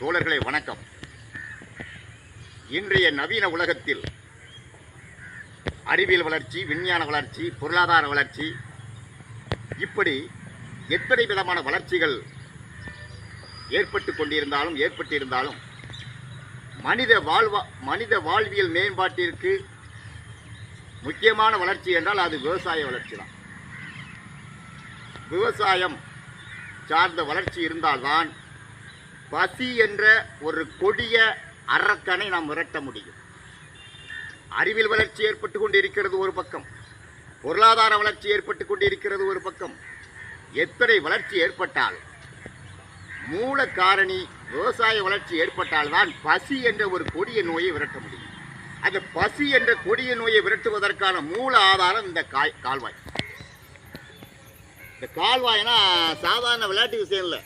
தோழர்களே வணக்கம். இன்றைய நவீன உலகத்தில் அறிவியல் வளர்ச்சி விஞ்ஞான வளர்ச்சி பொருளாதார வளர்ச்சி இப்படி எத்தனை விதமான வளர்ச்சிகள் ஏற்பட்டு கொண்டிருந்தாலும் ஏற்பட்டிருந்தாலும் மனித வாழ்வா மனித வாழ்வியல் மேம்பாட்டிற்கு முக்கியமான வளர்ச்சி என்றால் அது விவசாய வளர்ச்சி தான். விவசாயம் சார்ந்த வளர்ச்சி இருந்தால்தான் பசி என்ற ஒரு கொடிய அரக்கனை நாம் விரட்ட முடியும். அறிவியல் வளர்ச்சி ஏற்பட்டு கொண்டிருக்கிறது ஒரு பக்கம். பொருளாதார வளர்ச்சி ஏற்பட்டு கொண்டிருக்கிறது ஒரு பக்கம். எத்தனை வளர்ச்சி ஏற்பட்டால்? மூல காரணி விவசாய வளர்ச்சி ஏற்பட்டால்தான் பசி என்ற ஒரு கொடிய நோயை விரட்ட முடியும். அந்த பசி என்ற கொடிய நோயை விரட்டுவதற்கான மூல ஆதாரம் இந்த காய் கால்வாய். இந்த கால்வாய்னா சாதாரண விளையாட்டு விஷயம் இல்லை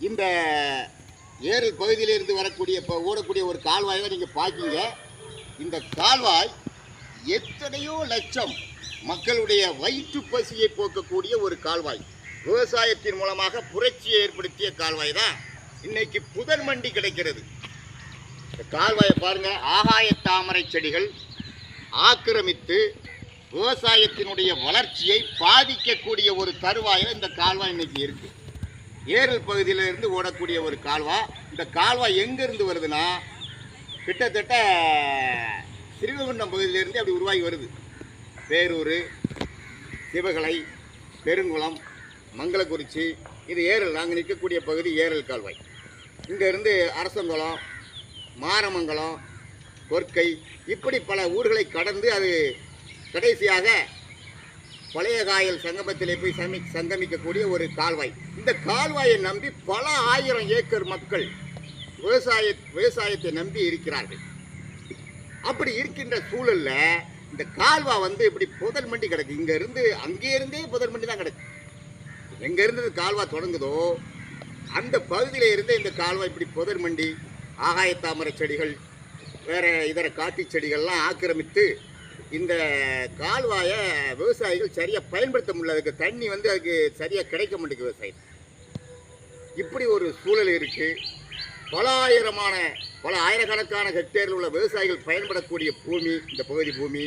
இந்த ஏரல் பகுதியிலிருந்து வரக்கூடிய இப்போ ஓடக்கூடிய ஒரு கால்வாயை தான் நீங்கள் பார்க்கீங்க இந்த கால்வாய் எத்தனையோ லட்சம் மக்களுடைய வயிற்று பசியை போக்கக்கூடிய ஒரு கால்வாய். விவசாயத்தின் மூலமாக புரட்சியை ஏற்படுத்திய கால்வாய் தான் இன்னைக்கு புதர் மண்டி கிடைக்கிறது. இந்த கால்வாயை பாருங்கள் ஆகாய தாமரை செடிகள் ஆக்கிரமித்து விவசாயத்தினுடைய வளர்ச்சியை பாதிக்கக்கூடிய ஒரு தருவாயில் இந்த கால்வாய் இன்னைக்கு இருக்குது ஏரல் பகுதியில் இருந்து ஓடக்கூடிய ஒரு கால்வா. இந்த கால்வா எங்கேருந்து வருதுன்னா கிட்டத்தட்ட ஸ்ரீவைகுண்டம் பகுதியிலேருந்து அப்படி உருவாகி வருது. பேரூர் சிவகலை பெருங்குளம் மங்களக்குறிச்சி இது ஏரல். நாங்கள் நிற்கக்கூடிய பகுதி ஏரல் கால்வாய். இங்கேருந்து அரசங்குளம் மாரமங்கலம் கொற்கை இப்படி பல ஊர்களை கடந்து அது கடைசியாக பழைய காயல் சங்கமத்திலே போய் சமி சங்கமிக்கக்கூடிய ஒரு கால்வாய். இந்த கால்வாயை நம்பி பல ஆயிரம் ஏக்கர் மக்கள் விவசாய விவசாயத்தை நம்பி இருக்கிறார்கள். அப்படி இருக்கின்ற சூழல்ல இந்த கால்வா வந்து இப்படி புதல் மண்டி கிடக்கு. இங்க இருந்து அங்கே இருந்தே புதர் மண்டி தான் கிடக்கு. எங்க இருந்து தொடங்குதோ அந்த பகுதியில இருந்தே இந்த கால்வாய் இப்படி புதர் மண்டி ஆகாய தாமரை செடிகள் வேற இதர காட்டு செடிகள்லாம் ஆக்கிரமித்து இந்த கால்வாயை விவசாயிகள் சரியாக பயன்படுத்த முடியல. அதுக்கு தண்ணி வந்து அதுக்கு சரியாக கிடைக்க மாட்டேங்குது விவசாயம். இப்படி ஒரு சூழல் இருக்குது பல ஆயிரமான பல ஆயிரக்கணக்கான ஹெக்டேரில் உள்ள விவசாயிகள் பயன்படக்கூடிய பூமி இந்த பகுதி பூமி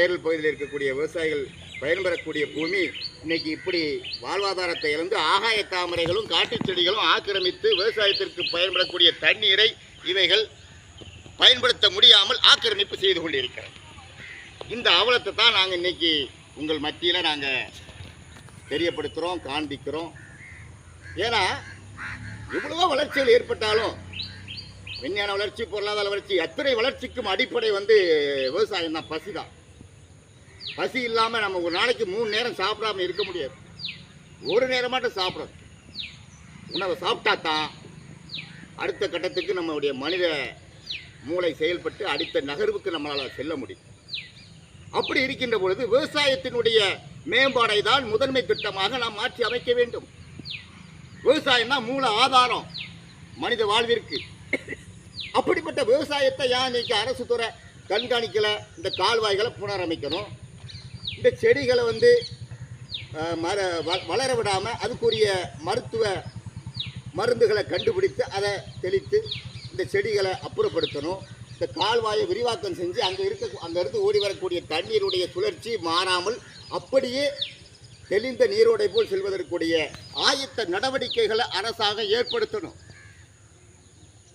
ஏரல் பகுதியில் இருக்கக்கூடிய விவசாயிகள் பயன்பெறக்கூடிய பூமி இன்னைக்கு இப்படி வாழ்வாதாரத்தை இழந்து ஆகாய தாமரைகளும் காட்டுச் செடிகளும் ஆக்கிரமித்து விவசாயத்திற்கு பயன்படக்கூடிய தண்ணீரை இவைகள் பயன்படுத்த முடியாமல் ஆக்கிரமிப்பு செய்து கொண்டிருக்கிறது. இந்த அவலத்தை தான் நாங்கள் இன்னைக்கு உங்கள் மத்தியில் நாங்கள் தெரியப்படுத்துகிறோம் காண்பிக்கிறோம். ஏன்னா எவ்வளவோ வளர்ச்சிகள் ஏற்பட்டாலும் விஞ்ஞான வளர்ச்சி பொருளாதார வளர்ச்சி அத்தனை வளர்ச்சிக்கும் அடிப்படை வந்து விவசாயம் தான் பசி தான். பசி இல்லாமல் நம்ம ஒரு நாளைக்கு மூணு நேரம் சாப்பிடாம இருக்க முடியாது. ஒரு நேரமாட்டும் சாப்பிட்றது உணவை சாப்பிட்டா தான் அடுத்த கட்டத்துக்கு நம்மளுடைய மனித மூளை செயல்பட்டு அடுத்த நகர்வுக்கு நம்மளால் செல்ல முடியும். அப்படி இருக்கின்ற பொழுது விவசாயத்தினுடைய மேம்பாடை தான் முதன்மை திட்டமாக நாம் மாற்றி அமைக்க வேண்டும். விவசாயம் தான் மூல ஆதாரம் மனித வாழ்விற்கு. அப்படிப்பட்ட விவசாயத்தை ஏன் இன்னைக்கு அரசு துறை கண்காணிக்கல? இந்த கால்வாய்களை புனரமைக்கணும். இந்த செடிகளை வந்து மர வ- வளர விடாமல் அதுக்குரிய மருத்துவ மருந்துகளை கண்டுபிடித்து அதை தெளித்து இந்த செடிகளை அப்புறப்படுத்தணும். இந்த கால்வாயை விரிவாக்கம் செஞ்சு அங்கே இருக்க அங்கேருந்து ஓடி வரக்கூடிய தண்ணீருடைய சுழற்சி மாறாமல் அப்படியே தெளிந்த நீரோடை போல் செல்வதற்குரிய ஆயத்த நடவடிக்கைகளை அரசாக ஏற்படுத்தணும்.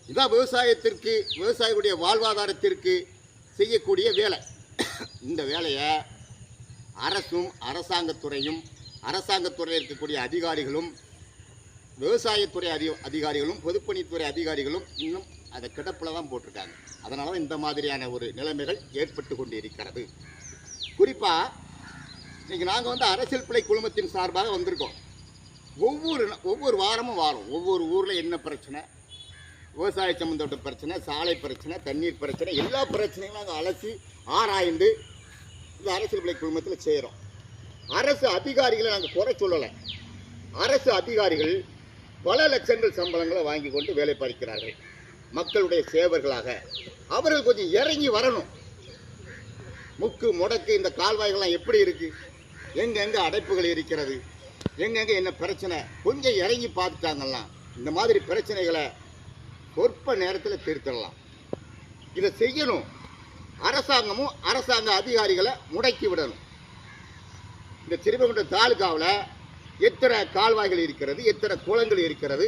இதான் விவசாயத்திற்கு விவசாயிகளுடைய வாழ்வாதாரத்திற்கு செய்யக்கூடிய வேலை. இந்த வேலையை அரசும் அரசாங்கத்துறையும் அரசாங்கத்துறையில் இருக்கக்கூடிய அதிகாரிகளும் விவசாயத்துறை அதிகாரிகளும் பொதுப்பணித்துறை அதிகாரிகளும் இன்னும் அதை கிடப்பில் தான் போட்டிருக்காங்க. அதனால தான் இந்த மாதிரியான ஒரு நிலைமைகள் ஏற்பட்டு கொண்டு இருக்கிறது குறிப்பாக இன்றைக்கி நாங்கள் வந்து அரசியல் பிள்ளை குழுமத்தின் சார்பாக வந்திருக்கோம். ஒவ்வொரு ஒவ்வொரு வாரமும் வாரம். ஒவ்வொரு ஊரில் என்ன பிரச்சனை? விவசாய சம்மந்தப்பட்ட பிரச்சனை சாலை பிரச்சனை தண்ணீர் பிரச்சனை எல்லா பிரச்சனையும் நாங்கள் அலசி ஆராய்ந்து இந்த அரசியல் பிள்ளை குழுமத்தில் செய்கிறோம் அரசு அதிகாரிகளை நாங்கள் குறை சொல்லலை. அரசு அதிகாரிகள் பல லட்சங்கள் சம்பளங்களை வாங்கி கொண்டு வேலை பார்க்கிறார்கள். மக்களுடைய சேவர்களாக அவர்கள் கொஞ்சம் இறங்கி வரணும். முக்கு முடக்கு இந்த கால்வாய்கள்லாம் எப்படி இருக்குது எங்கெங்கே அடைப்புகள் இருக்கிறது? எங்கெங்க என்ன பிரச்சனை? கொஞ்சம் இறங்கி பார்த்துட்டாங்கலாம் இந்த மாதிரி பிரச்சனைகளை சொற்ப நேரத்தில் தீர்த்திடலாம். இதை செய்யணும். அரசாங்கமும் அரசாங்க அதிகாரிகளை முடக்கி விடணும். இந்த திருப்பங்குன்றம் தாலுகாவில் எத்தனை கால்வாய்கள் இருக்கிறது? எத்தனை குளங்கள் இருக்கிறது?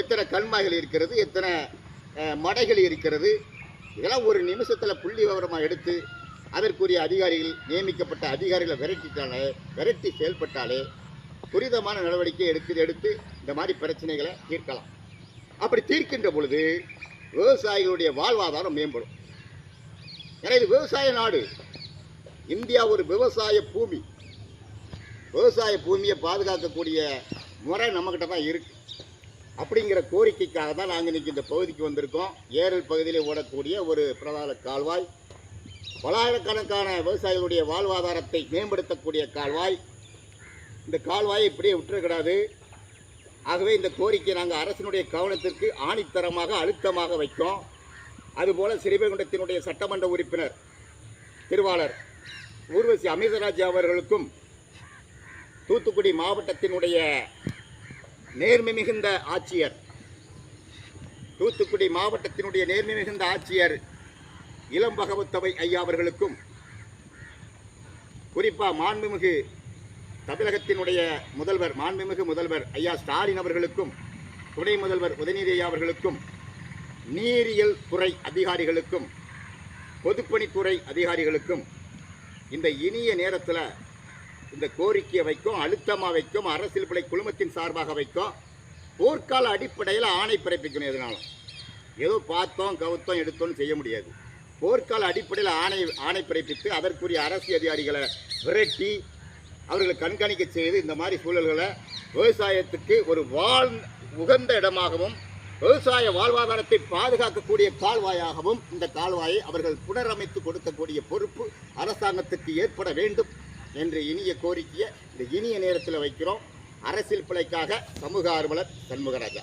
எத்தனை கண்மாய்கள் இருக்கிறது? எத்தனை மடைகள் இருக்கிறது. இதெல்லாம் ஒரு நிமிஷத்தில் புள்ளி விவரமாக எடுத்து அதற்குரிய அதிகாரிகள் நியமிக்கப்பட்ட அதிகாரிகளை விரட்டிட்டாலே விரட்டி செயல்பட்டாலே துரிதமான நடவடிக்கை எடுத்து எடுத்து இந்த மாதிரி பிரச்சனைகளை தீர்க்கலாம். அப்படி தீர்க்கின்ற பொழுது விவசாயிகளுடைய வாழ்வாதாரம் மேம்படும். ஏன்னா இது விவசாய நாடு. இந்தியா ஒரு விவசாய பூமி. விவசாய பூமியை பாதுகாக்கக்கூடிய முறை நம்மக்கிட்ட தான் இருக்குது அப்படிங்கிற கோரிக்கைக்காக தான் நாங்கள் இன்றைக்கி இந்த பகுதிக்கு வந்திருக்கோம். ஏரல் பகுதியில் ஓடக்கூடிய ஒரு பிரதான கால்வாய். பலாயிரக்கணக்கான விவசாயிகளுடைய வாழ்வாதாரத்தை மேம்படுத்தக்கூடிய கால்வாய். இந்த கால்வாயை இப்படியே விட்டுறக்கூடாது ஆகவே இந்த கோரிக்கை நாங்கள் அரசினுடைய கவனத்திற்கு ஆணித்தரமாக அழுத்தமாக வைக்கோம் அதுபோல் சிறுவைகுண்டத்தினுடைய சட்டமன்ற உறுப்பினர் திருவாளர் ஊர்வசி அமிர்தராஜ் அவர்களுக்கும் தூத்துக்குடி மாவட்டத்தினுடைய நேர்மை மிகுந்த ஆட்சியர். தூத்துக்குடி மாவட்டத்தினுடைய நேர்மை மிகுந்த ஆட்சியர் இளம் பகவத்தவை ஐயா அவர்களுக்கும் குறிப்பாக மாண்புமிகு தமிழகத்தினுடைய முதல்வர் மாண்புமிகு முதல்வர் ஐயா ஸ்டாலின் அவர்களுக்கும் துணை முதல்வர் உதயநிதி ஐயா அவர்களுக்கும் நீரியல் துறை அதிகாரிகளுக்கும் பொதுப்பணித்துறை அதிகாரிகளுக்கும் இந்த இனிய நேரத்தில் இந்த கோரிக்கையை வைக்கும் அழுத்தமாக வைக்கும் அரசியல் பிழை குழுமத்தின் சார்பாக வைக்கும் போர்க்கால அடிப்படையில் ஆணை பிறப்பிக்கணும் எதனாலும். ஏதோ பார்த்தோம் கவுத்தோம் எடுத்தோம்னு செய்ய முடியாது. போர்க்கால அடிப்படையில் ஆணை ஆணை பிறப்பித்து அதற்குரிய அரசு அதிகாரிகளை விரட்டி அவர்களை கண்காணிக்க செய்து இந்த மாதிரி சூழல்களை விவசாயத்துக்கு ஒரு வாழ் உகந்த இடமாகவும் விவசாய வாழ்வாதாரத்தை பாதுகாக்கக்கூடிய கால்வாயாகவும் இந்த கால்வாயை அவர்கள் புனரமைத்து கொடுக்கக்கூடிய பொறுப்பு அரசாங்கத்துக்கு ஏற்பட வேண்டும். என்ற இனிய கோரிக்கையை இந்த இனிய நேரத்தில் வைக்கிறோம். அரசியல் பிழைக்காக சமூக ஆர்வலர் சண்முகராஜா.